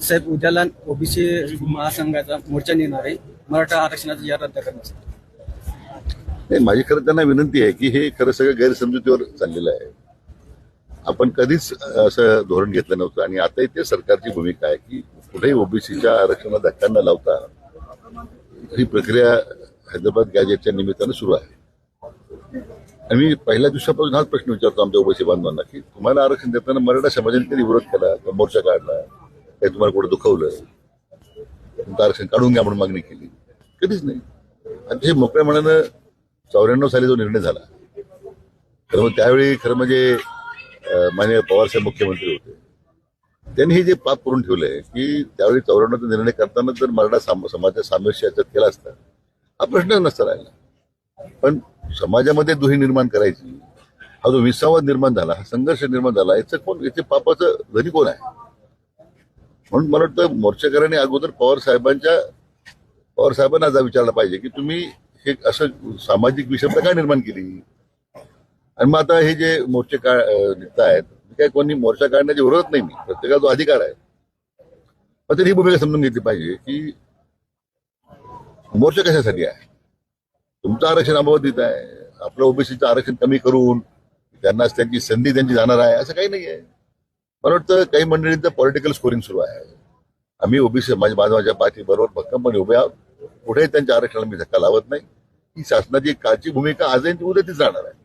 साहेब उद्याला ओबीसी महासंघाचा मोर्चा नेणार आहे. मराठा आरक्षणाचा या रद्द करण्यासाठी नाही माझी खरं त्यांना विनंती आहे की हे खरं सगळं गैरसमजुतीवर चाललेलं आहे. आपण कधीच असं धोरण घेतलं नव्हतं आणि आता इथे सरकारची भूमिका आहे की कुठेही ओबीसीच्या आरक्षणाला धक्का न लावता ही प्रक्रिया हैदराबाद गॅजेटच्या निमित्तानं सुरू आहे. आम्ही पहिल्या दिवसापासून हाच प्रश्न विचारतो आमच्या ओबीसी बांधवांना की तुम्हाला आरक्षण देताना मराठा समाजाने कधी विरोध केला मोर्चा काढला? काही तुम्हाला कुठं दुखवलं? तुमचं आरक्षण काढून घ्या म्हणून मागणी केली. कधीच नाही. आणि ते मोकळ्या मनानं चौऱ्याण्णव साली जो निर्णय झाला खरं मग त्यावेळी खरं म्हणजे अं, माननीय पवारसाहेब मुख्यमंत्री होते. त्यांनी हे जे पाप करून ठेवलंय की त्यावेळी चौऱ्याण्णवचा निर्णय करताना जर मराठा साम- समाजाचा याच्यात केला असता हा प्रश्न नसता राहिला. पण समाजामध्ये दुही निर्माण करायची हा जो विसावा निर्माण झाला हा संघर्ष निर्माण झाला याचं कोण याचे पापाचं घरी कोण आहे? म्हणून मला वाटतं मोर्चेकऱ्यांनी अगोदर पवार साहेबांच्या पवार साहेबांना आज विचारलं पाहिजे की तुम्ही हे असं सामाजिक विषमता काय निर्माण केली? आणि मग आता हे जे मोर्चे का निघत आहेत काय कोणी मोर्चा काढण्याची विरोधात नाही मी. प्रत्येकाचा जो अधिकार आहे. पण तरी ही भूमिका समजून घेतली पाहिजे की मोर्चा कशासाठी आहे? तुमचं आरक्षण अबाधित आहे. आपलं ओबीसीचं आरक्षण कमी करून त्यांना त्यांची संधी त्यांची जाणार आहे असं काही नाही आहे. मला वाटतं काही मंडळींचं पॉलिटिकल स्कोरिंग सुरू आहे. आम्ही ओबीसी समाज माझ्या पाठी बरोबर भक्कमपणे उभे आहोत. कुठेही त्यांच्या आरक्षणाला मी धक्का लावत नाही. ही शासनाची कालची भूमिका आजही उद्या तीच राहणार आहे.